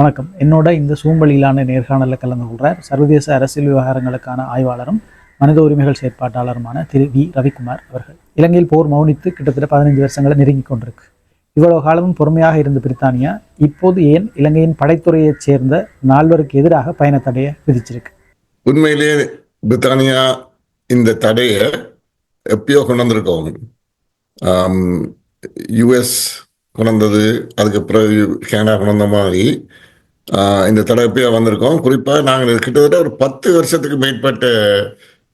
வணக்கம். என்னோட இந்த சூம்பலியிலான நேர்காணலில் கலந்து கொள்கிறார் சர்வதேச அரசியல் விவகாரங்களுக்கான ஆய்வாளரும் மனித உரிமைகள் செயற்பாட்டாளருமான திரு வி. ரவிக்குமார் அவர்கள். இலங்கையில் போர் மௌனித்து கிட்டத்தட்ட பதினைஞ்சு வருஷங்களை நெருங்கி கொண்டிருக்கு. இவ்வளவு காலமும் பொறுமையாக இருந்த பிரித்தானியா? இப்போது ஏன் இலங்கையின் படைத்துறையைச் சேர்ந்த நால்வருக்கு எதிராக பயணத்தடையை விதிச்சிருக்கு? உண்மையிலேயே பிரித்தானியா இந்த தடையை எப்பயோ கொண்டு வந்திருக்கோம். யுஎஸ் கொண்டது அதுக்கு பிறகு கேனடா கொண்டு வந்த மாதிரி இந்த தடை வந்திருக்கோம். குறிப்பாக நாங்கள் கிட்டத்தட்ட ஒரு பத்து வருஷத்துக்கு மேற்பட்ட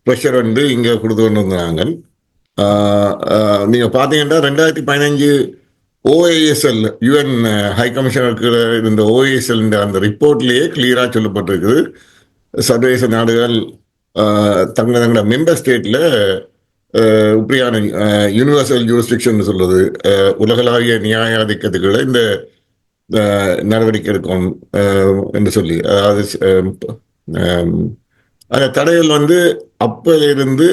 ப்ரெஷர் வந்து இங்கே கொடுத்து கொண்டு வந்தாங்க நீங்கள் பார்த்தீங்கன்னா ரெண்டாயிரத்தி பதினஞ்சு ஓஏஎஸ்எல் யுஎன் ஹை கமிஷனருக்கு இருந்த ஓஏஎஸ்எல் அந்த ரிப்போர்ட்லேயே கிளியராக சொல்லப்பட்டிருக்குது. சர்வதேச நாடுகள் தங்க தங்களோட மெம்பர் ஸ்டேட்டில் இப்படியான யூனிவர்சல் ஜூரிஸ்டிக்ஷன் சொல்றது. உலகளாவிய நியாயாதிக்கத்துக்குள்ள இந்த நடவடிக்கை எடுக்கும் என்று சொல்லி. அதாவது அந்த தடைகள் வந்து அப்பிலிருந்து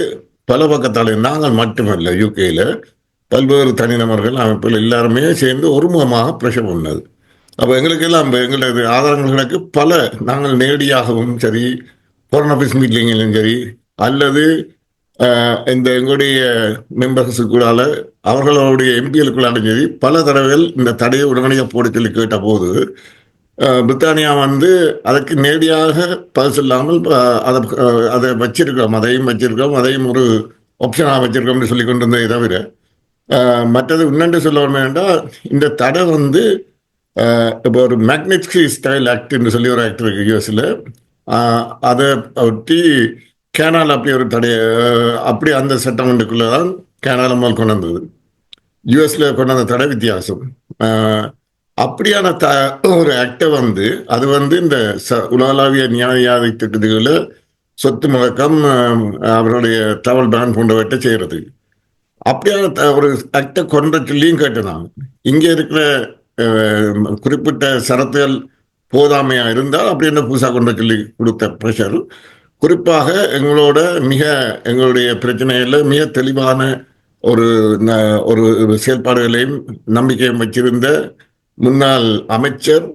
பல பக்கத்தால் நாங்கள் மட்டுமல்ல யூகேல பல்வேறு தனிநபர்கள் அமைப்புகள் எல்லாருமே சேர்ந்து ஒருமுகமாக பிரஷர் பண்ணது. அப்போ எங்களுக்கு எல்லாம் எங்களது ஆதாரங்களுக்கு பல நாங்கள் நேரடியாகவும் சரி ஃபோரன் ஆஃபீஸ் மீட்டிங்கிலும் சரி அல்லது இந்த எங்களுடைய மெம்பர்ஸுக்குள்ளால அவர்களுடைய எம்பிகளுக்குள்ளாலும் சரி பல தடவைகள் இந்த தடையை உடனடியாக போட சொல்லி கேட்ட போது பிரித்தானியா வந்து அதற்கு நேரடியாக பதில் இல்லாமல் அதை அதை வச்சிருக்கோம் அதையும் வச்சிருக்கோம் அதையும் ஒரு ஆப்ஷனாக வச்சிருக்கோம்னு சொல்லி கொண்டு வந்ததை தவிர மற்றது இன்னொன்று சொல்ல வேண்டாம் இந்த தடை வந்து இப்போ ஒரு மேக்னெட்ஸ்கி ஸ்டைல் ஆக்ட்னு சொல்லி ஒரு ஆக்ட் இருக்கு யூஎஸில். அதை ஒட்டி கேனால் அப்படி ஒரு தடைய அப்படி அந்த செட்டமெண்ட்டுக்குள்ளே தான் கேனால் முதல் கொண்டு வந்தது. யூஎஸ்ல கொண்டு வந்த தடை வித்தியாசம். ஆஹ், அப்படியான த ஒரு ஆக்டை வந்து அது வந்து இந்த ச உலகளாவிய நியாயாதி திட்டத்துகளில் சொத்து முழக்கம் அவருடைய ட்ராவல் பேன் போன்றவற்றை செய்யறது. அப்படியான த- ஒரு ஆக்டை கொண்ட சொல்லியும் கேட்டுனாங்க இங்கே இருக்கிற குறிப்பிட்ட சரத்துகள் போதாமையா இருந்தால் அப்படி என்ன புதுசாக கொண்ட சொல்லி கொடுத்த ப்ரெஷர் குறிப்பாக எங்களோட மிக எங்களுடைய பிரச்சனையில் மிக தெளிவான ஒரு ந- ஒரு செயல்பாடுகளையும் நம்பிக்கையும் வச்சிருந்த முன்னாள் அமைச்சர்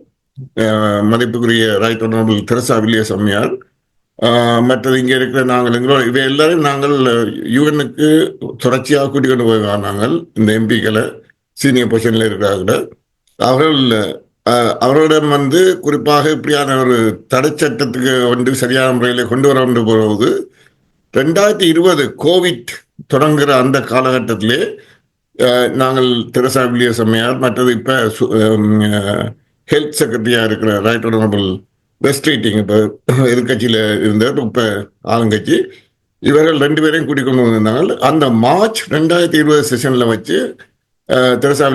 மதிப்புக்குரிய ரைட் ஒனரபிள் தெரசா வில்லியஸ் அம்மையார் மற்றது இங்கே இருக்கிற நாங்கள் எங்களோட இவை எல்லாரும் நாங்கள் யூஎனுக்கு தொடர்ச்சியாக கூட்டிக் கொண்டு போய் நாங்கள் இந்த எம்பிக்களை சீனியர் பொசிஷனில் இருக்கிறார்கள் அவர்கள் அவரிடம் வந்து குறிப்பாக இப்படியான ஒரு தடை சட்டத்துக்கு வந்து சரியான முறையில் கொண்டு வர வேண்டும் போது ரெண்டாயிரத்தி இருபது கோவிட் தொடங்குகிற அந்த காலகட்டத்திலே நாங்கள் தெரசா வில்லிய சம்மையார் மற்றது இப்போ ஹெல்த் செக்ரட்டரியாக இருக்கிற ரைட் ஆனரபிள் வெஸ்ட் ரீட்டிங் இப்போ எதிர்கட்சியில் இருந்தவர் இப்போ ஆளுங்கட்சி. இவர்கள் ரெண்டு பேரையும் கூட்டிக் கொண்டு வந்திருந்தாங்க அந்த மார்ச் ரெண்டாயிரத்தி இருபது செஷனில் வச்சு அஹ், தெரசா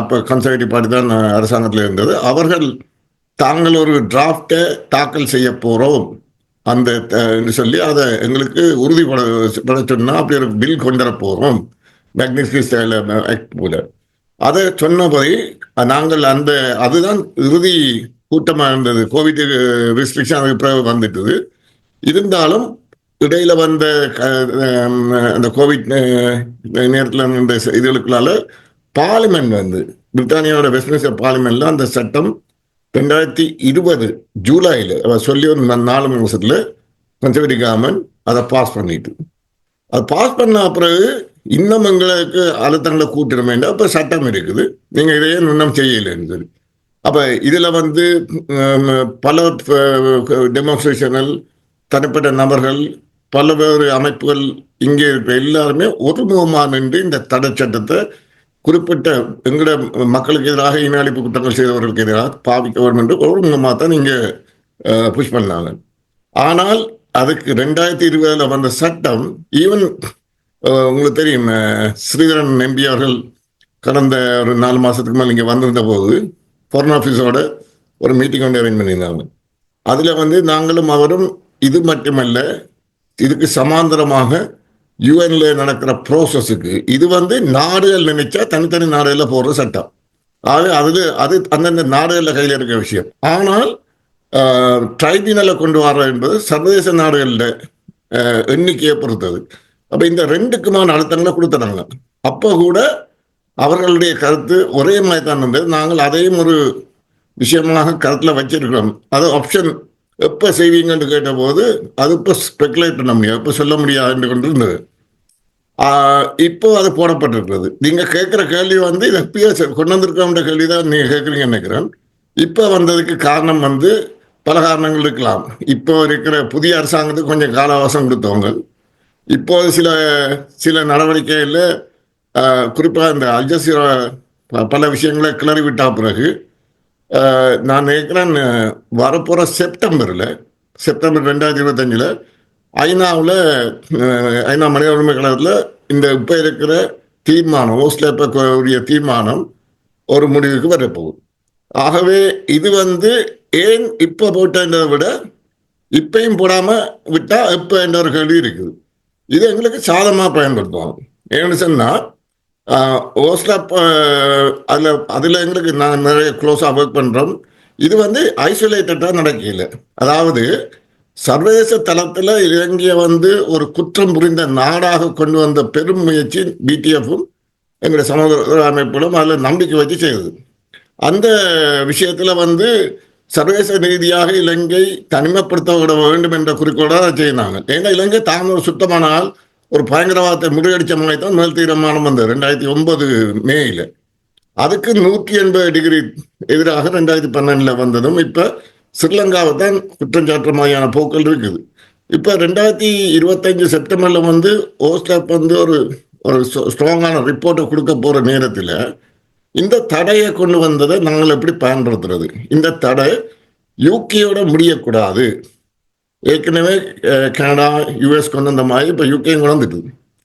அப்போ கன்சர்வேட்டிவ் பார்ட்டி தான் அரசாங்கத்தில் இருந்தது. அவர்கள் தாங்கள் ஒரு டிராஃப்டை தாக்கல் செய்ய போகிறோம் அந்த என்று சொல்லி அதை எங்களுக்கு உறுதிப்பட பட சொன்னால் அப்படி ஒரு பில் கொண்டு வர போகிறோம் மேக்னிஃபி ஸ்டைல ஆக்ட் போல. அதை சொன்னபடி நாங்கள் அந்த அதுதான் இறுதி கூட்டமாக இருந்தது. கோவிட் ரெஸ்ட்ரிக்ஷன் அதுக்கு பிறகு வந்துட்டது. இருந்தாலும் இடையில வந்த அந்த கோவிட் நேரத்தில் இந்த இதுகளுக்குள்ளால பார்லிமெண்ட் வந்து பிரித்தானியாவோட வெஸ்ட்மினிஸ்டர் பார்லிமெண்ட்ல அந்த சட்டம் ரெண்டாயிரத்தி இருபது ஜூலையில் அவர் சொல்லி ஒரு நா- நாலு வருஷத்தில் கன்சர்வேட்டிவ் கவர்மெண்ட் அதை பாஸ் பண்ணிட்டு. அது பாஸ் பண்ண பிறகு இன்னும் எங்களுக்கு அழுத்தங்களை கூட்டிட வேண்டாம். அப்போ சட்டம் இருக்குது. நீங்கள் இதையே இன்னும் செய்யலைன்னு சொல்லி. அப்போ இதில் வந்து பல டெமோன்ஸ்ட்ரேஷனல் தனிப்பட்ட நபர்கள் பல்வேறு அமைப்புகள் இங்கே இருக்கிற எல்லாருமே ஒருமுகமாக நின்று இந்த தடை சட்டத்தை குறிப்பிட்ட எங்கட மக்களுக்கு எதிராக இன அழிப்பு குற்றங்கள் செய்தவர்களுக்கு எதிராக பாவிக்க வேண்டும் என்று ஒருமுகமாக தான் இங்கே புஷ் பண்ணாங்க. ஆனால் அதுக்கு ரெண்டாயிரத்தி இருபதில் வந்த சட்டம் ஈவன் உங்களுக்கு தெரியும் ஸ்ரீதரன் எம்பி அவர்கள் கடந்த ஒரு நாலு மாதத்துக்கு மேலே இங்கே வந்திருந்த போது ஃபாரின் ஆஃபீஸோட ஒரு மீட்டிங் வந்து அரேஞ்ச் பண்ணியிருந்தாங்க. அதில் வந்து நாங்களும் அவரும் இது மட்டுமல்ல இதுக்கு சமாந்தரமாக யூஎன்ல நடக்கிற ப்ரோசஸுக்கு இது வந்து நாடுகள் நினைச்சா தனித்தனி நாடுகளில் போடுற சட்டம். அது அது அது அந்தந்த நாடுகளில் கையில் இருக்கிற விஷயம். ஆனால் ட்ரைபியூனலை கொண்டு வர என்பது சர்வதேச நாடுகளில் எண்ணிக்கையை பொறுத்தது. அப்போ இந்த ரெண்டுக்குமான அழுத்தங்களை கொடுத்துட்டாங்க அப்போ கூட அவர்களுடைய கருத்து ஒரே மாதிரி தான் இருந்தது. நாங்கள் அதையும் ஒரு விஷயமாக கருத்தில் வச்சிருக்கிறோம். அது ஆப்ஷன் எப்போ செய்வீங்கன்னு கேட்டபோது அது இப்போ ஸ்பெக்குலேட் பண்ண முடியாது. இப்போ சொல்ல முடியாது கொண்டு இருந்தது இப்போ அது போடப்பட்டிருக்கிறது. நீங்க கேட்குற கேள்வி வந்து இதை பிஎஸ் கொண்டு வந்திருக்கோம்ன்ற கேள்வி தான் நீங்க கேட்குறீங்கன்னு நினைக்கிறேன். இப்போ வந்ததுக்கு காரணம் வந்து பல காரணங்கள் இருக்கலாம். இப்போ இருக்கிற புதிய அரசாங்கத்துக்கு கொஞ்சம் கால அவகாசம் கொடுத்தவங்க. இப்போது சில சில நடவடிக்கையில் குறிப்பாக இந்த அல்ஜசீரா பல விஷயங்களை கிளறி விட்டா பிறகு நான் நினைக்கிறேன் வரப்போகிற செப்டம்பரில் செப்டம்பர் ரெண்டாயிரத்தி இருபத்தஞ்சில் ஐநாவில் ஐநா மனித உரிமை கழகத்தில் இந்த இப்போ இருக்கிற தீர்மானம் ஓஸ்லேப்ப உரிய தீர்மானம் ஒரு முடிவுக்கு வரப்போகுது. ஆகவே இது வந்து ஏன் இப்போ போட்டதை விட இப்பையும் போடாமல் விட்டால் இப்போ என்ற ஒரு கேள்வி இருக்குது. இது எங்களுக்கு சாதமாக பயன்படுத்துவோம் ஏன்னு சொன்னால் ஓஸ்லாப் அதில் அதில் எங்களுக்கு நான் நிறைய க்ளோஸாக ஒர்க் பண்ணுறோம் இது வந்து ஐசோலேட்டடாக நடக்கல. அதாவது சர்வதேச தளத்தில் இலங்கையை வந்து ஒரு குற்றம் புரிந்த நாடாக கொண்டு வந்த பெரும் முயற்சி பிடிஎஃப்பும் எங்களுடைய சமூக அமைப்புகளும் அதில் நம்பிக்கை வச்சு செய்தது. அந்த விஷயத்தில் வந்து சர்வதேச ரீதியாக இலங்கை தனிமைப்படுத்த விட வேண்டும் என்ற குறிக்கோளை அதை செய்தாங்க. ஏன்னா இலங்கை தாம் ஒரு சுத்தமான ஆள் ஒரு பயங்கரவாதத்தை முறியடித்த மாதிரி தான் முதல் தீர்மானம் வந்தது ரெண்டாயிரத்தி ஒன்பது மேயில் அதுக்கு நூற்றி எண்பது டிகிரி எதிராக ரெண்டாயிரத்தி பன்னெண்டில் வந்ததும் இப்போ ஸ்ரீலங்காவை தான் குற்றம் மாதிரியான போக்கள் இருக்குது. இப்போ ரெண்டாயிரத்தி இருபத்தஞ்சு செப்டம்பரில் வந்து ஓஸ்டாப் வந்து ஒரு ஒரு ஸ்ட்ராங்கான ரிப்போர்ட்டை கொடுக்க போகிற நேரத்தில் இந்த தடையை கொண்டு வந்ததை நாங்கள் எப்படி பயன்படுத்துறது? இந்த தடை யூகேயோட முடியக்கூடாது. ஏற்கனவே கனடா யூஎஸ் கொண்டு வந்த மாதிரி இப்போ யூகேயும் கொண்டு வந்துட்டு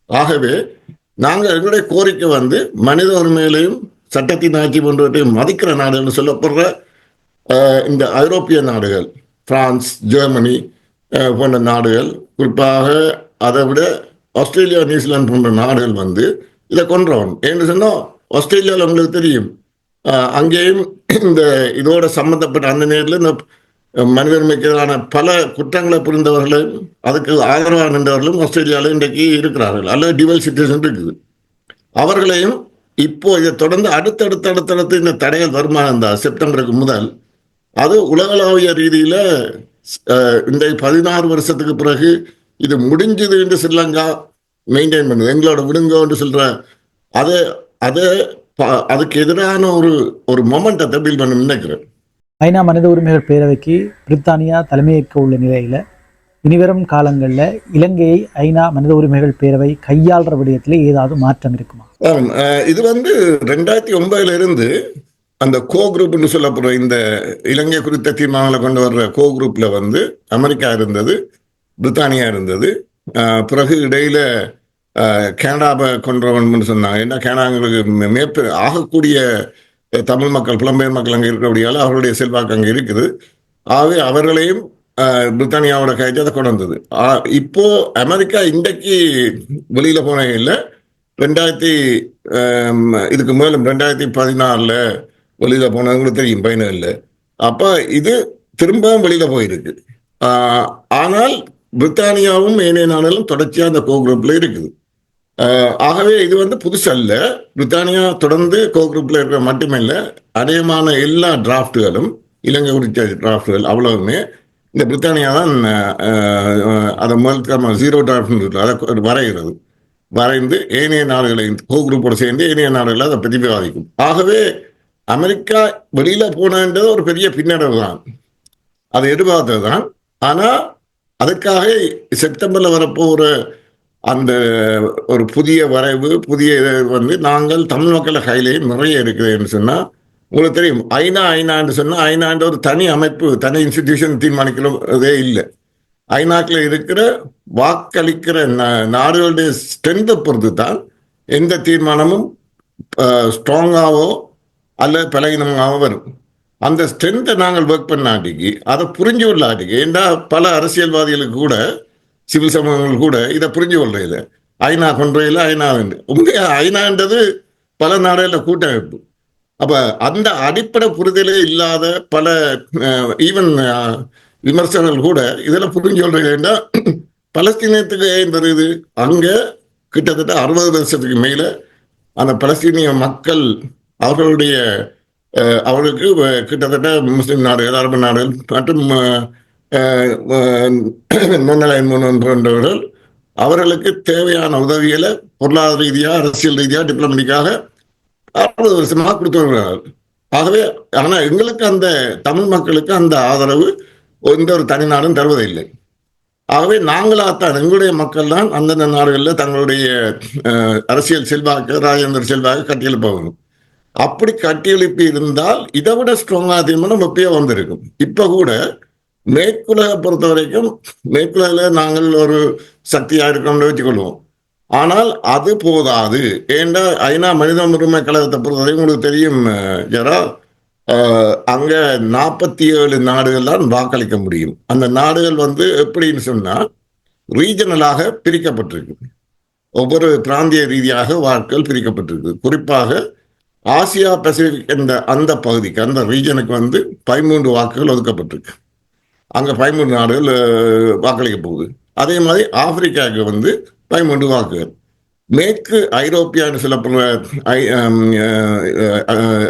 ஆகவே நாங்கள் எங்களுடைய கோரிக்கை வந்து மனித உரிமையிலையும் சட்டத்தின் ஆட்சி போன்றவற்றையும் மதிக்கிற நாடுன்னு சொல்லப்படுற இந்த ஐரோப்பிய நாடுகள் பிரான்ஸ் ஜெர்மனி போன்ற நாடுகள் குறிப்பாக அதை விட ஆஸ்திரேலியா நியூசிலாந்து போன்ற நாடுகள் வந்து இதை கொன்றவன். ஏன்னு சொன்னால் ஆஸ்திரேலியாவில் உங்களுக்கு தெரியும். அங்கேயும் இந்த இதோட சம்மந்தப்பட்ட அந்த நேரத்தில் இந்த மனித எதிரான பல குற்றங்களை புரிந்தவர்களும் அதுக்கு ஆதரவாக நின்றவர்களும் ஆஸ்திரேலியாவில் இன்றைக்கு இருக்கிறார்கள். அல்லது டிவல் சிட்டிசன் இருக்குது. அவர்களையும் இப்போ இதை தொடர்ந்து அடுத்தடுத்து அடுத்தடுத்து இந்த தடைகள் வருமானம் இருந்தால் செப்டம்பருக்கு முதல் அது உலகளாவிய ரீதியில் இந்த பதினாறு வருஷத்துக்கு பிறகு இது முடிஞ்சது என்று ஸ்ரீலங்கா மெயின்டைன் பண்ணுது. எங்களோட விடுங்கோ என்று சொல்ற அதை அதை அதுக்கு எதிரான ஒரு ஒரு மொமெண்டத்தை பில் பண்ண நினைக்கிறேன். ஐநா மனித உரிமைகள் பேரவைக்கு பிரித்தானியா தலைமையேற்க உள்ள நிலையில் இனிவரும் காலங்களில் இலங்கையை ஐநா மனித உரிமைகள் பேரவை கையாளுற விடயத்தில் ஏதாவது மாற்றம் இருக்குமா? இது வந்து ரெண்டாயிரத்தி ஒன்பதுல இருந்து அந்த கோ குரூப்னு சொல்லப்படுற இந்த இலங்கை குறித்த தீர்மானங்களை கொண்டு வர்ற கோ குரூப்ல வந்து அமெரிக்கா இருந்தது பிரித்தானியா இருந்தது. பிறகு இடையில அஹ், கனடாவை கொண்டவன் சொன்னாங்க. ஏன்னா கனடாங்களுக்கு மே- மேற்ப ஆகக்கூடிய தமிழ் மக்கள் புலம்பெயர் மக்கள் அங்கே இருக்கிறபடியால் அவர்களுடைய செல்வாக்கு அங்கே இருக்குது. ஆகவே அவர்களையும் பிரித்தானியாவோட கைது அதை கொண்டு வந்தது. ஆ- இப்போ அமெரிக்கா இன்றைக்கு வெளியில போன இல்லை. ரெண்டாயிரத்தி இதுக்கு மேலும் ரெண்டாயிரத்தி பதினாலில் வெளியில கூட தெரியும் பயனில் அப்ப இது திரும்பவும் வெளியில போயிருக்கு. ஆனால் பிரித்தானியாவும் ஏனைய நாடுகளும் தொடர்ச்சியா அந்த கோ குரூப்ல இருக்குது ஆகவே இது வந்து புதுசல்ல. பிரித்தானியா தொடர்ந்து கோ குரூப்ல இருக்கிற மட்டுமல்ல அநேகமான எல்லா டிராஃப்ட்டுகளும் இலங்கை குறித்த டிராஃப்ட்டுகள் அவ்வளவுமே இந்த பிரித்தானியா தான் அதை முதல் ஜீரோ டிராஃப்ட் அதை வரைகிறது. வரைந்து ஏனைய நாடுகளை கோ குரூப்போடு சேர்ந்து ஏனைய நாடுகளை அதை பிரதிபாதிக்கும். ஆகவே அமெரிக்கா வெளியில போனன்றது ஒரு பெரிய பின்னடைவு தான் அதை எதிர்பார்த்தது தான் ஆனா அதுக்காக செப்டம்பர்ல வரப்போகிற அந்த ஒரு புதிய வரைவு புதிய வந்து நாங்கள் தமிழ் மக்கள் கையிலேயே நிறைய இருக்குதுன்னு சொன்னா உங்களுக்கு தெரியும். ஐநா ஐநான்னு சொன்னா ஐநான்ற ஒரு தனி அமைப்பு தனி இன்ஸ்டிடியூஷன் தீர்மானிக்கிறதே இல்லை. ஐநாக்கில் இருக்கிற வாக்களிக்கிற நா- நாடுகளுடைய ஸ்ட்ரென்த்தை பொறுத்து தான் எந்த தீர்மானமும் ஸ்ட்ராங்காவோ அல்ல பலகீனமாகவும் வரும். அந்த ஸ்ட்ரென்த்தை நாங்கள் ஒர்க் பண்ணாட்டிக்கு அதை புரிஞ்சு கொள்ளாட்டிக்கு ஏன்னா பல அரசியல்வாதிகளுக்கு கூட சிவில் சமூகங்கள் கூட இதை புரிஞ்சு கொள்றது ஐநா கொன்றையில் ஐநா உண்டு உண்மையா ஐநான்றது பல நாடுகளில் கூட்டமைப்பு. அப்ப அந்த அடிப்படை புரிதலே இல்லாத பல ஈவன் விமர்சகர்கள் கூட இதில் புரிஞ்சு சொல்றீங்கன்னா பலஸ்தீனியத்துக்கு ஏன் தெரியுது அங்கே கிட்டத்தட்ட அறுபது வருஷத்துக்கு மேலே அந்த பலஸ்தீனிய மக்கள் அவர்களுடைய அஹ், அவர்களுக்கு கிட்டத்தட்ட முஸ்லிம் நாடுகள் அரபு நாடுகள் மற்றும் அஹ், முன் போன்றவர்கள் அவர்களுக்கு தேவையான உதவிகளை பொருளாதார ரீதியா அரசியல் ரீதியா டிப்ளமெட்டிக்காக அறுபது வருஷமாக கொடுத்து வருகிறார்கள். ஆகவே ஆனா எங்களுக்கு அந்த தமிழ் மக்களுக்கு அந்த ஆதரவு எந்த ஒரு தனி நாடும் தருவதில்லை. ஆகவே நாங்களாகத்தான் எங்களுடைய மக்கள் தான் அந்தந்த நாடுகளில் தங்களுடைய அஹ், அரசியல் செல்வாக்கு ராஜேந்திர செல்வாக்கு கட்டியெழுப்பணும் அப்படி கட்டியெழுப்பி இருந்தால் இதை விட ஸ்ட்ராங்கா தீர்மானம் எப்பயோ வந்திருக்கும். இப்ப கூட மேற்குலகை பொறுத்த வரைக்கும் மேற்குலகில் நாங்கள் ஒரு சக்தியா இருக்கோம்னு வச்சுக்கொள்வோம். ஆனால் அது போதாது. ஏண்டா ஐநா மனித உரிமை கழகத்தை பொறுத்தவரை உங்களுக்கு தெரியும் அஹ், ஜரா அங்க நாற்பத்தி ஏழு நாடுகள் தான் வாக்களிக்க முடியும். அந்த நாடுகள் வந்து எப்படின்னு சொன்னால் ரீஜனலாக பிரிக்கப்பட்டிருக்கு. ஒவ்வொரு பிராந்திய ரீதியாக வாக்கள் பிரிக்கப்பட்டிருக்கு. குறிப்பாக ஆசியா பசிபிக் என்ற அந்த பகுதிக்கு அந்த ரீஜனுக்கு வந்து பதிமூன்று வாக்குகள் ஒதுக்கப்பட்டிருக்கு. அங்கே பதிமூன்று நாடுகள் வாக்களிக்க போகுது. அதே மாதிரி ஆப்பிரிக்காவுக்கு வந்து பதிமூன்று வாக்குகள். மேற்கு ஐரோப்பியான்னு சொல்லப்படுற ஐ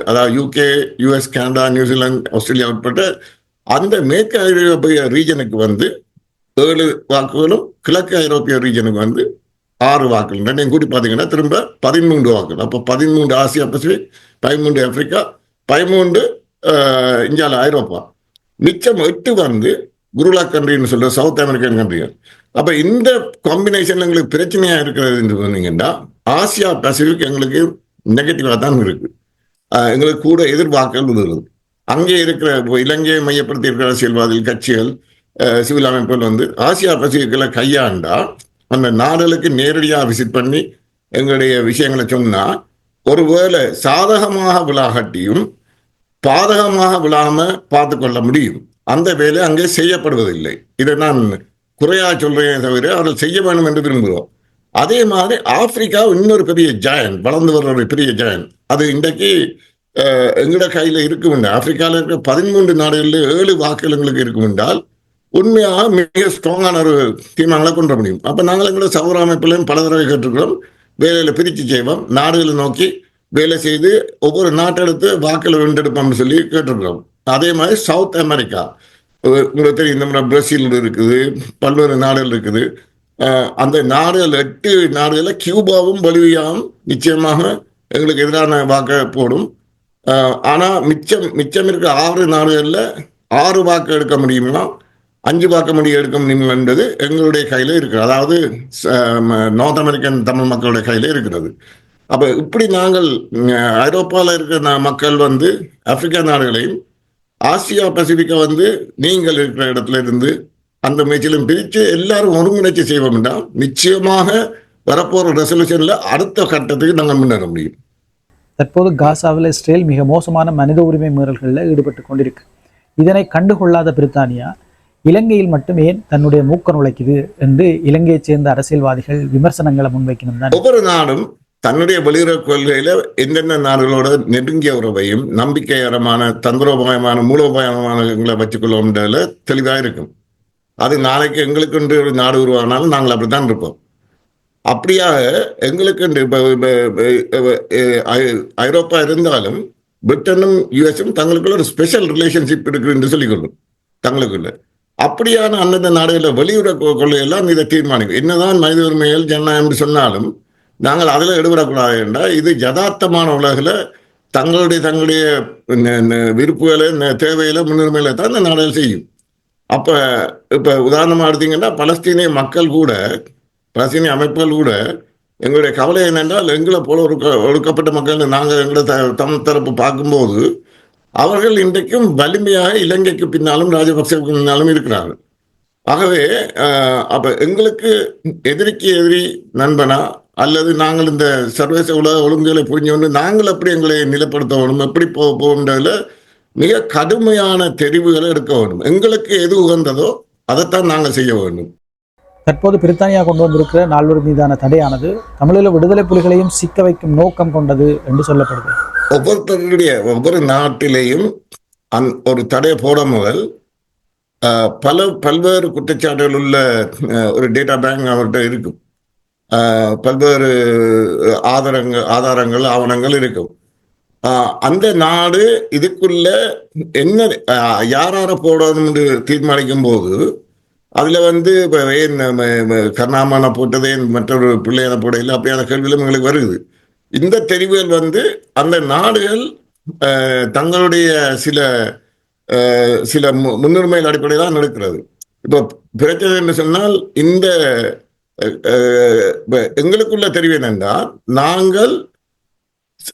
அதாவது UK US Canada New Zealand Australia உட்பட்ட அந்த மேற்கு ஐரோப்பிய ரீஜனுக்கு வந்து ஏழு வாக்குகளும் கிழக்கு ஐரோப்பிய ரீஜனுக்கு வந்து ஆறு வாக்குகள். ரெண்டையும் கூட்டி பார்த்தீங்கன்னா திரும்ப பதிமூன்று வாக்குகள். அப்போ பதிமூன்று ஆசியா பசிபிக் பதிமூன்று ஆப்பிரிக்கா பதிமூன்று இந்தியாவில் ஐரோப்பா. மிச்சம் எட்டு வந்து குருலா கண்ட்ரின்னு சொல்ற சவுத் அமெரிக்கன் கண்ட்ரிகள் அப்ப இந்த காம்பினேஷன் எங்களுக்கு பிரச்சனையா இருக்கிறது என்று சொன்னீங்கன்னா ஆசியா பசிபிக் எங்களுக்கு நெகட்டிவா தான் இருக்கு. எங்களுக்கு கூட எதிர்பார்க்கல் விழுகிறது அங்கே இருக்கிற இலங்கையை மையப்படுத்தி இருக்கிற அரசியல்வாதிகள் கட்சிகள் சிவில் அமைப்புகள் வந்து ஆசியா பசிபிக்கில் கையாண்டா அந்த நாடுகளுக்கு நேரடியாக விசிட் பண்ணி எங்களுடைய விஷயங்களை சொன்னால் ஒருவேளை சாதகமாக விழாகட்டியும் பாதகமாக விழாம பார்த்து கொள்ள முடியும். அந்த வேலை அங்கே செய்யப்படுவதில்லை. இதை நான் குறையா சொல்றேன் தவிர அவர்கள் செய்ய வேண்டும் என்று விரும்புகிறோம். அதே மாதிரி ஆப்பிரிக்கா இன்னொரு பெரிய ஜாயன் வளர்ந்து வர்ற ஒரு பெரிய ஜாயன் அது இன்றைக்கு எங்களோட எங்கட இருக்கும் என்றால் ஆப்பிரிக்காவில் இருக்கிற பதிமூன்று நாடுகளில் ஏழு வாக்குகள் எங்களுக்கு இருக்கும் என்றால் உண்மையாக மிக ஸ்ட்ராங்கான ஒரு தீர்மானங்களை கொண்டு வர முடியும். அப்போ நாங்கள் எங்களோட சௌர அமைப்பிலையும் பல தடவை கேட்டிருக்கிறோம் வேலையில் பிரித்து செய்வோம் நாடுகளை நோக்கி வேலை செய்து ஒவ்வொரு நாட்டெடுத்து வாக்கில் வென்றெடுப்போம்னு சொல்லி கேட்டிருக்கிறோம். அதே மாதிரி சவுத் அமெரிக்கா. உங்களுக்கு தெரியும் இந்த மாதிரி பிரேசில் இருக்குது பல்வேறு நாடுகள் இருக்குது. அந்த நாடுகள் எட்டு நாடுகளில் கியூபாவும் பொலிவியாவும் நிச்சயமாக எங்களுக்கு எதிரான வாக்கை போடும். ஆனால் மிச்சம் மிச்சம் இருக்க ஆறு நாடுகளில் ஆறு வாக்கு எடுக்க முடியுமா? அஞ்சு வாக்கு முடிய எடுக்க முடியும் என்பது எங்களுடைய கையில இருக்கு அதாவது நார்த் அமெரிக்கன் தமிழ் மக்களுடைய கையில இருக்கிறது. அப்ப இப்படி நாங்கள் ஐரோப்பாவில் இருக்கிற நா- மக்கள் வந்து ஆப்பிரிக்கா நாடுகளையும் ஆசியா பசிபிக்கை வந்து நீங்கள் இருக்கிற இடத்துல இருந்து அந்த முயற்சியிலும் பிரித்து எல்லாரும் ஒருங்கிணைச்சு செய்வோம்னா நிச்சயமாக வரப்போற ரெசல்யூஷன்ல அடுத்த கட்டத்துக்கு நாங்கள் முன்னேற முடியும். தற்போது காசாவில் இஸ்ரேல் மிக மோசமான மனித உரிமை மீறல்களில் ஈடுபட்டு கொண்டிருக்கு. இதனை கண்டுகொள்ளாத பிரித்தானியா இலங்கையில் மட்டும் ஏன் தன்னுடைய மூக்க நுழைக்குது என்று இலங்கையைச் சேர்ந்த அரசியல்வாதிகள் விமர்சனங்களை முன்வைக்கணும் தான். ஒவ்வொரு நாடும் தன்னுடைய வெளியுறவு கொள்கையில எந்தெந்த நாடுகளோட நெருங்கிய உறவையும் நம்பிக்கைகரமான தந்திரோபாயமான மூலோபாயமானங்களை வச்சுக்கொள்ளோம்ன்றதுல தெளிவாக இருக்கும். அது நாளைக்கு எங்களுக்கு என்று ஒரு நாடு உருவானாலும் நாங்கள் அப்படித்தான் இருப்போம். அப்படியாக எங்களுக்கு என்று ஐரோப்பா இருந்தாலும் பிரிட்டனும் யுஎஸும் தங்களுக்குள்ள ஒரு ஸ்பெஷல் ரிலேஷன்ஷிப் இருக்கு என்று சொல்லிக்கொள்ளும் தங்களுக்குள்ள. அப்படியான அந்தந்த நாடுகளில் வெளியுறவு கொ- கொள்கையெல்லாம் இதை தீர்மானிக்கும். என்னதான் மனித உரிமைகள் ஜனநாயகம் என்று சொன்னாலும் நாங்கள் அதில் ஈடுபடக்கூடாது என்றால் இது யதார்த்தமான உலகில் தங்களுடைய தங்களுடைய விருப்புகளை தேவையில தேவைகளை முன்னுரிமையில தான் இந்த நாடுகள் செய்யும். அப்போ இப்போ உதாரணமாக எடுத்தீங்கன்னா பலஸ்தீனிய மக்கள் கூட பலஸ்தீனிய அமைப்புகள் கூட எங்களுடைய கவலை என்னென்றால் எங்களை போல ஒரு ஒடுக்கப்பட்ட மக்கள் நாங்கள் எங்களை த- தம் தரப்பு பார்க்கும்போது அவர்கள் இன்றைக்கும் வலிமையாக இலங்கைக்கு பின்னாலும் ராஜபக்சேவுக்கு பின்னாலும் இருக்கிறார்கள். ஆகவே அப்ப எங்களுக்கு எதிரிக்கு எதிரி நண்பனா அல்லது நாங்கள் இந்த சர்வதேச உலக ஒழுங்குகளை புரிஞ்சு கொண்டு நாங்கள் எப்படி எங்களை நிலைப்படுத்த வேணும் எப்படி போக போகின்றதுல மிக கடுமையான தெரிவுகளை எடுக்க வேண்டும். எங்களுக்கு எது உகந்ததோ அதைத்தான் நாங்கள் செய்ய வேண்டும். தற்போது பிரித்தானியா கொண்டு வந்திருக்கிற நால்வர் மீதான தடையானது தமிழீழ விடுதலை புலிகளையும் சிக்க வைக்கும் நோக்கம் கொண்டது என்று சொல்லப்படுகிறது. ஒவ்வொருத்தருடைய ஒவ்வொரு நாட்டிலேயும் அந் ஒரு தடை போட முதல் பல பல்வேறு குற்றச்சாட்டுகள் உள்ள ஒரு டேட்டா பேங்க் அவர்கிட்ட இருக்கும். பல்வேறு ஆதாரங்கள் ஆதாரங்கள் ஆவணங்கள் இருக்கும். அந்த நாடு இதுக்குள்ள என்ன யார் யாரை போடணும்னு தீர்மானிக்கும் போது அதில் வந்து இப்போ ஏன் கர்ணாமான போட்டதே மற்றொரு பிள்ளையான போடையில் அப்படியான கேள்விகளும் எங்களுக்கு வருது. இந்த தெரிவுகள் வந்து அந்த நாடுகள் தங்களுடைய சில சில மு- முன்னுரிமைகள் அடிப்படையில் தான் நடக்கிறது. இப்போ பிரச்சனை என்று சொன்னால் இந்த எங்களுக்குள்ள தெரிவு என்னென்றால் நாங்கள்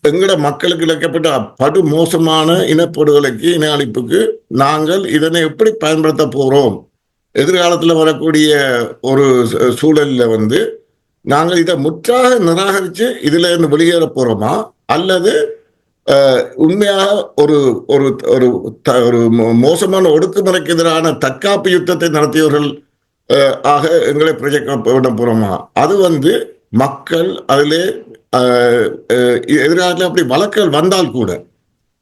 எங்களோட மக்களுக்கு இழைக்கப்பட்ட படு மோசமான இனப்படுகொலைக்கு இன அழிப்புக்கு நாங்கள் இதனை எப்படி பயன்படுத்த போகிறோம் எதிர்காலத்தில் வரக்கூடிய ஒரு சூழலில் சூழல்ல வந்து நாங்கள் இதை முற்றாக நிராகரித்து இதுல இருந்து வெளியேற போறோமா? அல்லது உண்மையாக ஒரு ஒரு ஒரு த- ஒரு மோசமான ஒடுக்குமுறைக்கு எதிரான தற்காப்பு யுத்தத்தை நடத்தியவர்கள் ஆக எங்களை ப்ரொஜெக்ட் விட போறோமா? அது வந்து மக்கள் அதிலே எதிராக அப்படி வழக்குகள் வந்தால் கூட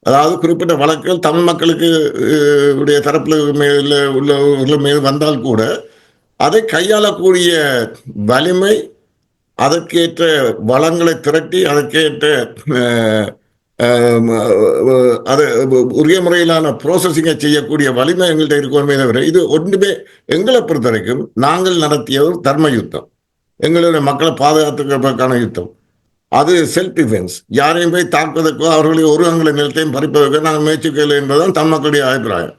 அதாவது குறிப்பிட்ட வழக்குகள் தமிழ் மக்களுக்கு உடைய தரப்பில் மேல உள்ளவர்கள் மீது வந்தால் கூட அதை கையாளக்கூடிய வலிமை அதற்கேற்ற வளங்களை திரட்டி அதற்கேற்ற அது உரிய முறையிலான ப்ரோசஸிங்கை செய்யக்கூடிய வலிமை எங்கள்கிட்ட இருக்கணுமே தவிர இது ஒன்றுமே எங்களை பொறுத்த வரைக்கும் நாங்கள் நடத்திய ஒரு தர்ம யுத்தம். எங்களுடைய மக்களை பாதுகாத்துக்கிறதுக்கான யுத்தம். அது செல்ஃப் டிஃபென்ஸ் யாரையும் போய் தாக்குவதற்கோ அவர்களுடைய ஒரு அங்குல நிலத்தையும் பறிப்பதற்கோ நாங்கள் முயற்சிக்கவில்லை என்பதுதான் தம் மக்களுடைய அபிப்பிராயம்.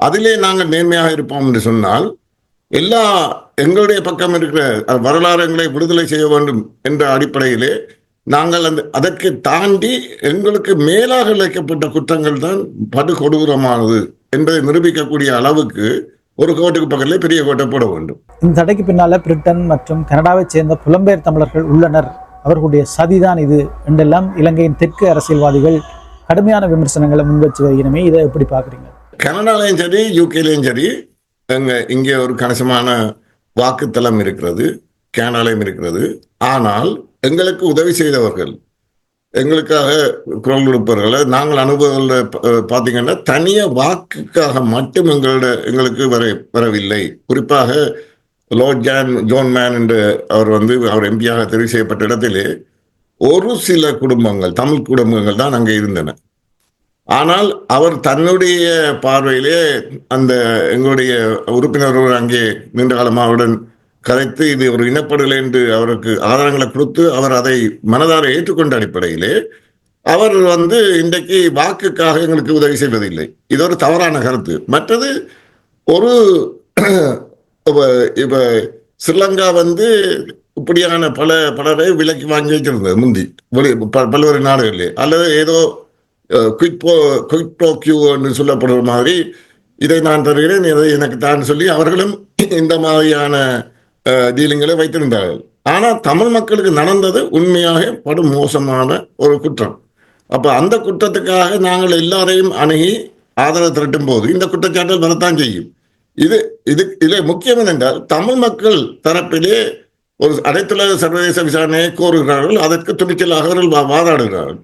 அதிலே நாங்கள் நேர்மையாக இருப்போம் என்று சொன்னால் எல்லா எங்களுடைய பக்கம் இருக்கிற அஹ், வரலாறு எங்களை விடுதலை செய்ய வேண்டும் என்ற அடிப்படையிலே நாங்கள் அந்த அதற்கு தாண்டி எங்களுக்கு மேலாக இழைக்கப்பட்ட குற்றங்கள் தான் படு கொடூரமானது என்பதை நிரூபிக்கக்கூடிய அளவுக்கு ஒரு கோட்டுக்கு பக்கத்திலே பெரிய கோட்டை போட வேண்டும். இந்த தடைக்கு பின்னால பிரிட்டன் மற்றும் கனடாவைச் சேர்ந்த புலம்பெயர் தமிழர்கள் உள்ளனர். அவர்களுடைய சதிதான் இது என்றெல்லாம் இலங்கையின் தெற்கு அரசியல்வாதிகள் கடுமையான விமர்சனங்களை முன்வச்சு வருகிறமே இதை எப்படி பார்க்குறீங்க? கனடாலையும் சரி யூகேலையும் சரி எங்க இங்கே ஒரு கணிசமான வாக்குத்தளம் இருக்கிறது கேனாலயம் இருக்கிறது. ஆனால் எங்களுக்கு உதவி செய்தவர்கள் எங்களுக்காக குரல் கொடுப்பவர்களை நாங்கள் அனுபவங்களில் பார்த்தீங்கன்னா தனியாக வாக்குக்காக மட்டும் எங்களோட எங்களுக்கு வர வரவில்லை. குறிப்பாக லோர்ட் ஜான் ஜோன் மேன் என்று அவர் வந்து அவர் எம்பியாக தெரிவு செய்யப்பட்ட இடத்திலே ஒரு சில குடும்பங்கள் தமிழ் குடும்பங்கள் தான் அங்கே இருந்தன. ஆனால் அவர் தன்னுடைய பார்வையிலே அந்த எங்களுடைய உறுப்பினர் அங்கே நீண்ட காலமாவுடன் கரைத்து இது ஒரு இனப்படுகொலை என்று அவருக்கு ஆதாரங்களை கொடுத்து அவர் அதை மனதார ஏற்றுக்கொண்ட அடிப்படையிலே அவர் வந்து இன்றைக்கு வாக்குக்காக எங்களுக்கு உதவி செய்வதில்லை. இது ஒரு தவறான கருத்து. மற்றது ஒரு இப்ப ஸ்ரீலங்கா வந்து இப்படியான பல பலரை விலக்கி வாங்கி வச்சிருந்தது முந்தி. ப- பல்வேறு நாடுகளிலே. அல்லது ஏதோ குயிக்போ குயிக் ப்ரோ கியூ என்று சொல்லப்படுற மாதிரி இதை நான் தருகிறேன் இதை எனக்கு தான் சொல்லி அவர்களும் இந்த மாதிரியான டீலிங்களை வைத்திருந்தார்கள். ஆனால் தமிழ் மக்களுக்கு நடந்தது உண்மையாக படும் மோசமான ஒரு குற்றம். அப்போ அந்த குற்றத்துக்காக நாங்கள் எல்லாரையும் அணுகி ஆதரவு திரட்டும் போது இந்த குற்றச்சாட்டுகள் வரத்தான் செய்யும். இது இது இதில் முக்கியம் என்னென்றால் தமிழ் மக்கள் தரப்பிலே ஒரு அனைத்துலக சர்வதேச விசாரணையை கோருகிறார்கள் அதற்கு துணிச்சலாக அவர்கள் வாதாடுகிறார்கள்.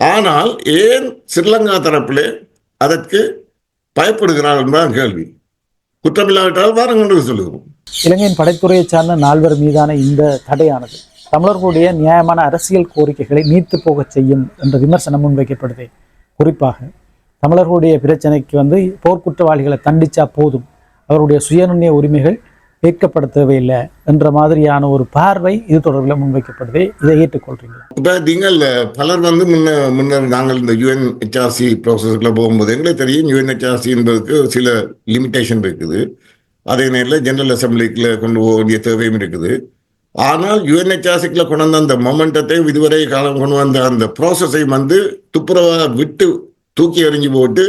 ஆனால் ஏன் ஸ்ரீலங்கா தரப்பிலே அதற்கு பயப்படுகிறார் என்பதான் கேள்வி. குற்றமில்லாவிட்டால் வாருங்கள் என்று சொல்லுகிறோம். இலங்கையின் படைத்துறையை சார்ந்த நால்வர் மீதான இந்த தடையானது தமிழர்களுடைய நியாயமான அரசியல் கோரிக்கைகளை நீத்து போகச் செய்யும் என்ற விமர்சனம் முன்வைக்கப்படுது. குறிப்பாக தமிழர்களுடைய பிரச்சனைக்கு வந்து போர்க்குற்றவாளிகளை தண்டிச்சா போதும். அவருடைய சுயநுண்ணிய உரிமைகள் ஏற்கப்பட தேவையில்லை என்ற மாதிரியான ஒரு பார்வை இது தொடர்பில் முன்வைக்கப்படுது. இதை ஏற்றுக்கொள்றீங்களா? இப்போ நீங்கள் பலர் வந்து முன்ன முன்னர் நாங்கள் இந்த யுஎன்ஹெச்ஆர்சி ப்ராசஸ்க்குள்ள போகும்போது எங்களுக்கு தெரியும் யுஎன்ஹெச்ஆர்சி என்பதற்கு சில லிமிட்டேஷன் இருக்குது. அதே நேரில் ஜெனரல் அசம்பிளிக்குள்ள கொண்டு போக வேண்டிய தேவையும் இருக்குது. ஆனால் யுஎன்ஹெச்ஆர்சிக்குள்ள கொண்டு வந்த அந்த மொமெண்டத்தை இதுவரை காலம் கொண்டு வந்த அந்த ப்ராசஸை வந்து துப்புரவாக விட்டு தூக்கி எறிஞ்சு போட்டு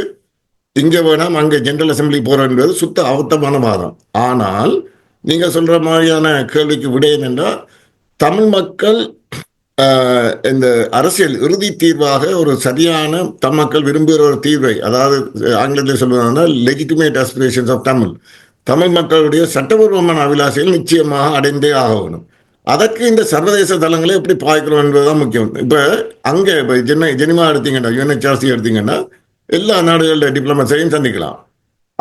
இங்கே வேணாம் அங்கே ஜென்ரல் அசம்பிளி என்பது சுத்த அவத்தமான வாதம். ஆனால் நீங்க சொல்ற மாதிரியான கேள்விக்கு விடை என்னென்னா தமிழ் மக்கள் இந்த அரசியல் இறுதி தீர்வாக ஒரு சரியான தம் மக்கள் விரும்புகிற ஒரு தீர்வை அதாவது ஆங்கிலத்தில் சொல்வதா legitimate aspirations of Tamil Tamil மக்களுடைய சட்டபூர்வமான அபிலாஷைகள் நிச்சயமாக அடைந்தே ஆக அதற்கு இந்த சர்வதேச தளங்களை எப்படி பாய்க்கிறோம் என்பதுதான் முக்கியம். இப்போ அங்கே இப்போ ஜென்னை ஜெனிமா எடுத்தீங்கன்னா யுஎன்ஹெச்ஆர்சி எடுத்தீங்கன்னா எல்லா நாடுகளுடைய டிப்ளமஸையும் சந்திக்கலாம்.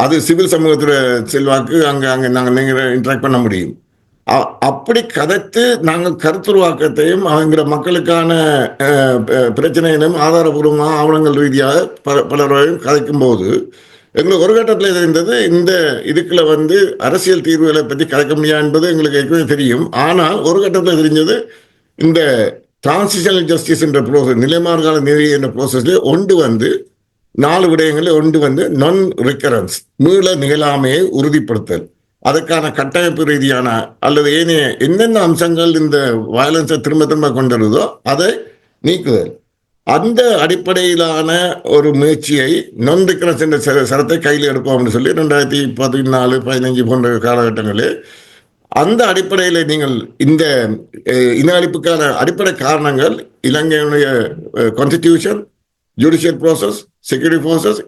அது சிவில் சமூகத்துல செல்வாக்கு அங்கே அங்கே நாங்கள் நீங்கள் இன்ட்ராக்ட் பண்ண முடியும். அப்படி கதைத்து நாங்கள் கருத்துருவாக்கத்தையும் அவங்கிற மக்களுக்கான பிரச்சனையிலும் ஆதாரபூர்வமாக ஆவணங்கள் ரீதியாக பல பலரையும் கதைக்கும் போது எங்களுக்கு ஒரு கட்டத்தில் தெரிந்தது இந்த இதுக்குள்ள வந்து அரசியல் தீர்வுகளை பற்றி கதைக்க முடியாது என்பது எங்களுக்கு ஏற்கனவே தெரியும். ஆனால் ஒரு கட்டத்தில் தெரிஞ்சது இந்த டிரான்சிஷனல் ஜஸ்டிஸ் என்ற ப்ரோசஸ் நிலைமார்கால நீதி என்ற ப்ரோசஸ்ல ஒன்று வந்து நாலு விடயங்களில் ஒன்று வந்து நான் ரிக்கரன்ஸ் மீள நிகழாமையை உறுதிப்படுத்தல். அதற்கான கட்டமைப்பு ரீதியான அல்லது ஏனைய என்னென்ன அம்சங்கள் இந்த வயலன்ஸை திரும்ப திரும்ப கொண்டு வருதோ அதை நீக்குதல். அந்த அடிப்படையிலான ஒரு முயற்சியை நான் ரிக்கரன்ஸ் என்ற சரத்தை கையில் எடுப்போம்னு சொல்லி ரெண்டாயிரத்தி பதினாலு பதினஞ்சு போன்ற காலகட்டங்களில் அந்த அடிப்படையில் நீங்கள் இந்த இன அழிப்புக்கான அடிப்படை காரணங்கள் இலங்கையினுடைய constitution judicial process security forces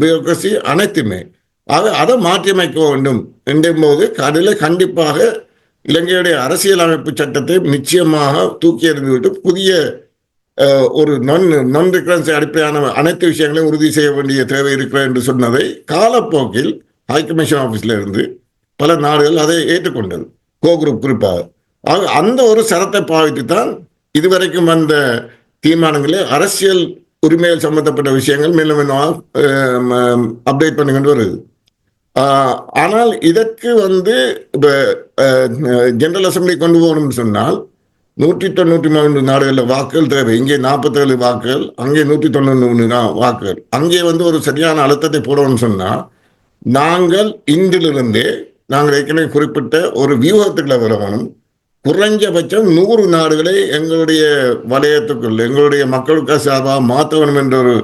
bureaucracy அனைத்துமே. அதை அதை மாற்றியமைக்க வேண்டும் என்றும் போது அதில் கண்டிப்பாக இலங்கையுடைய அரசியலமைப்பு சட்டத்தை நிச்சயமாக தூக்கி எறிந்துவிட்டு புதிய ஒரு நான் நான் ரிகரன்ஸ் அடிப்படையான அனைத்து விஷயங்களையும் உறுதி செய்ய வேண்டிய தேவை இருக்கிறது என்று சொன்னதை காலப்போக்கில் ஹை கமிஷன் ஆஃபீஸில் இருந்து பல நாடுகள் அதை ஏற்றுக்கொண்டது கோ குரூப் குறிப்பாக. ஆக அந்த ஒரு சரத்தை பாவித்து தான் இதுவரைக்கும் வந்த தீர்மானங்களே அரசியல் உரிமைகள் சம்பந்தப்பட்ட விஷயங்கள் மேலும் மேலும் அப்டேட் பண்ணிக்கொண்டு வருது. ஆனால் இதற்கு வந்து இப்போ ஜெனரல் அசம்பிளி கொண்டு போகணும்னு சொன்னால் நூற்றி தொண்ணூற்றி மூன்று நாடுகளில் வாக்குகள் தேவை. இங்கே நாற்பத்தேழு வாக்குகள் அங்கே நூற்றி தொண்ணூற்றி மூணு வாக்குகள். அங்கே வந்து ஒரு சரியான அழுத்தத்தை போடணும்னு சொன்னால் நாங்கள் இன்றிலிருந்தே நாங்கள் ஏற்கனவே குறிப்பிட்ட ஒரு வியூகத்துக்குள்ள வரணும் குறைஞ்சபட்சம் நூறு நாடுகளை எங்களுடைய வலயத்துக்குள் எங்களுடைய மக்களுக்கு சார்பாக மாற்ற வேண்டும் என்ற ஒரு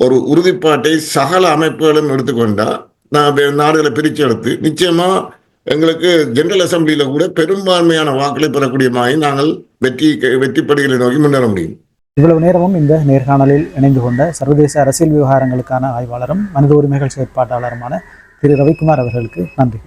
ஒரு உறுதிப்பாட்டை சகல அமைப்புகளும் எடுத்துக்கொண்டால் நான் நாடுகளை பிரித்து எடுத்து நிச்சயமாக எங்களுக்கு ஜெனரல் அசம்பிளியில் கூட பெரும்பான்மையான வாக்களை பெறக்கூடிய மாதிரி நாங்கள் வெற்றி வெற்றி படிகளை நோக்கி முன்னேற முடியும். இவ்வளவு நேரமும் இந்த நேர்காணலில் இணைந்து கொண்ட சர்வதேச அரசியல் விவகாரங்களுக்கான ஆய்வாளரும் மனித உரிமைகள் செயற்பாட்டாளருமான திரு. ரவிக்குமார் அவர்களுக்கு நன்றி.